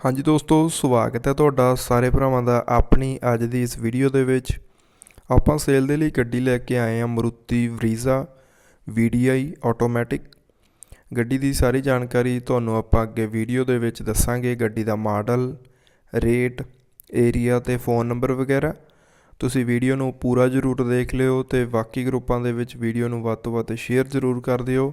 ਹਾਂਜੀ ਦੋਸਤੋ, ਸਵਾਗਤ ਹੈ ਤੁਹਾਡਾ ਸਾਰੇ ਭਰਾਵਾਂ ਦਾ ਆਪਣੀ ਅੱਜ ਦੀ ਇਸ ਵੀਡੀਓ ਦੇ ਵਿੱਚ। ਆਪਾਂ ਸੇਲ ਦੇ ਲਈ ਗੱਡੀ ਲੈ ਕੇ ਆਏ ਹਾਂ ਮਰੂਤੀ ਵਰੀਜ਼ਾ VDI ਆਟੋਮੈਟਿਕ ਗੱਡੀ ਦੀ ਸਾਰੀ ਜਾਣਕਾਰੀ ਤੁਹਾਨੂੰ ਆਪਾਂ ਅੱਗੇ ਵੀਡੀਓ ਦੇ ਵਿੱਚ ਦੱਸਾਂਗੇ। ਗੱਡੀ ਦਾ ਮਾਡਲ, ਰੇਟ ਏਰੀਆ ਤੇ ਫੋਨ ਨੰਬਰ ਵਗੈਰਾ। ਤੁਸੀਂ ਵੀਡੀਓ ਨੂੰ ਪੂਰਾ ਜ਼ਰੂਰ ਦੇਖ ਲਿਓ ਤੇ ਬਾਕੀ ਗਰੁੱਪਾਂ ਦੇ ਵਿੱਚ ਵੀਡੀਓ ਨੂੰ ਵੱਧ ਤੋਂ ਵੱਧ ਸ਼ੇਅਰ ਜ਼ਰੂਰ ਕਰ ਦਿਓ।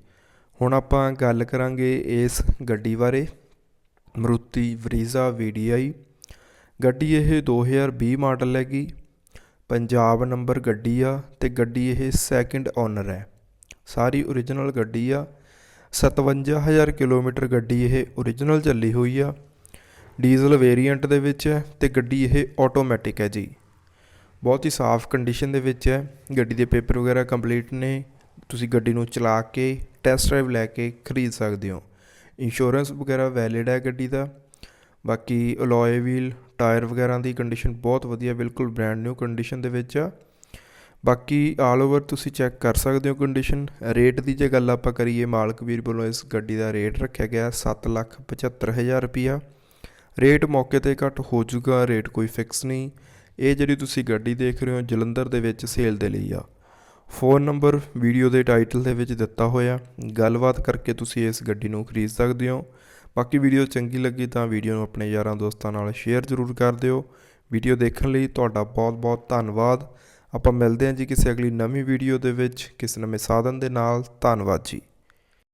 ਹੁਣ ਆਪਾਂ ਗੱਲ ਕਰਾਂਗੇ ਇਸ ਗੱਡੀ ਬਾਰੇ। ਮਰੂਤੀ ਵਰੀਜ਼ਾ VDI ਗੱਡੀ ਇਹ 2020 ਮਾਡਲ ਹੈਗੀ। ਪੰਜਾਬ ਨੰਬਰ ਗੱਡੀ ਆ ਤੇ ਗੱਡੀ ਇਹ ਸੈਕਿੰਡ ਓਨਰ ਹੈ। ਸਾਰੀ ਓਰੀਜਨਲ ਗੱਡੀ ਆ। 57000 ਕਿਲੋਮੀਟਰ ਗੱਡੀ ਇਹ ਓਰੀਜਨਲ ਚੱਲੀ ਹੋਈ ਆ। ਡੀਜ਼ਲ ਵੇਰੀਐਂਟ ਦੇ ਵਿੱਚ ਹੈ ਤੇ ਗੱਡੀ ਇਹ ਆਟੋਮੈਟਿਕ ਹੈ ਜੀ। ਬਹੁਤ ਹੀ ਸਾਫ਼ ਕੰਡੀਸ਼ਨ ਦੇ ਵਿੱਚ ਹੈ। ਗੱਡੀ ਦੇ ਪੇਪਰ ਵਗੈਰਾ ਕੰਪਲੀਟ ਨੇ। ਤੁਸੀਂ ਗੱਡੀ ਨੂੰ ਚਲਾ ਕੇ ਟੈਸਟ ਡਰਾਈਵ ਲੈ ਕੇ ਖਰੀਦ ਸਕਦੇ ਹੋ। ਇੰਸ਼ੋਰੈਂਸ ਵਗੈਰਾ ਵੈਲਿਡ ਹੈ ਗੱਡੀ ਦਾ। ਬਾਕੀ ਅਲੋਏ ਵੀਲ ਟਾਇਰ ਵਗੈਰਾ ਦੀ ਕੰਡੀਸ਼ਨ ਬਹੁਤ ਵਧੀਆ, ਬਿਲਕੁਲ ਬ੍ਰੈਂਡ ਨਿਊ ਕੰਡੀਸ਼ਨ ਦੇ ਵਿੱਚ ਆ। ਬਾਕੀ ਆਲ ਓਵਰ ਤੁਸੀਂ ਚੈੱਕ ਕਰ ਸਕਦੇ ਹੋ ਕੰਡੀਸ਼ਨ ਰੇਟ ਦੀ ਜੇ ਗੱਲ ਆਪਾਂ ਕਰੀਏ, ਮਾਲਕ ਵੀਰ ਵੱਲੋਂ ਇਸ ਗੱਡੀ ਦਾ ਰੇਟ ਰੱਖਿਆ ਗਿਆ 775000 ਰੁਪਿਆ ਰੇਟ ਮੌਕੇ ਤੇ ਘੱਟ ਹੋ ਜਾਊਗਾ ਰੇਟ ਕੋਈ ਫਿਕਸ ਨਹੀਂ। ਇਹ ਜਿਹੜੀ ਤੁਸੀਂ ਗੱਡੀ ਦੇਖ ਰਹੇ ਹੋ ਜਲੰਧਰ ਦੇ ਵਿੱਚ ਸੇਲ ਦੇ ਲਈ ਆ। ਫੋਨ ਨੰਬਰ, ਵੀਡੀਓ ਦੇ ਟਾਈਟਲ ਦੇ ਵਿੱਚ ਦਿੱਤਾ ਹੋਇਆ। ਗੱਲਬਾਤ ਕਰਕੇ ਤੁਸੀਂ ਇਸ ਗੱਡੀ ਨੂੰ ਖਰੀਦ ਸਕਦੇ ਹੋ। ਬਾਕੀ ਵੀਡੀਓ ਚੰਗੀ ਲੱਗੀ ਤਾਂ ਵੀਡੀਓ ਨੂੰ ਆਪਣੇ ਯਾਰਾਂ ਦੋਸਤਾਂ ਨਾਲ ਸ਼ੇਅਰ ਜ਼ਰੂਰ ਕਰ ਦਿਓ। ਵੀਡੀਓ ਦੇਖਣ ਲਈ ਤੁਹਾਡਾ ਬਹੁਤ-ਬਹੁਤ ਧੰਨਵਾਦ। ਆਪਾਂ ਮਿਲਦੇ ਹਾਂ ਜੀ ਕਿਸੇ ਅਗਲੀ ਨਵੀਂ ਵੀਡੀਓ ਦੇ ਵਿੱਚ। ਕਿਸੇ ਨਵੇਂ ਸਾਧਨ ਦੇ ਨਾਲ। ਧੰਨਵਾਦ ਜੀ।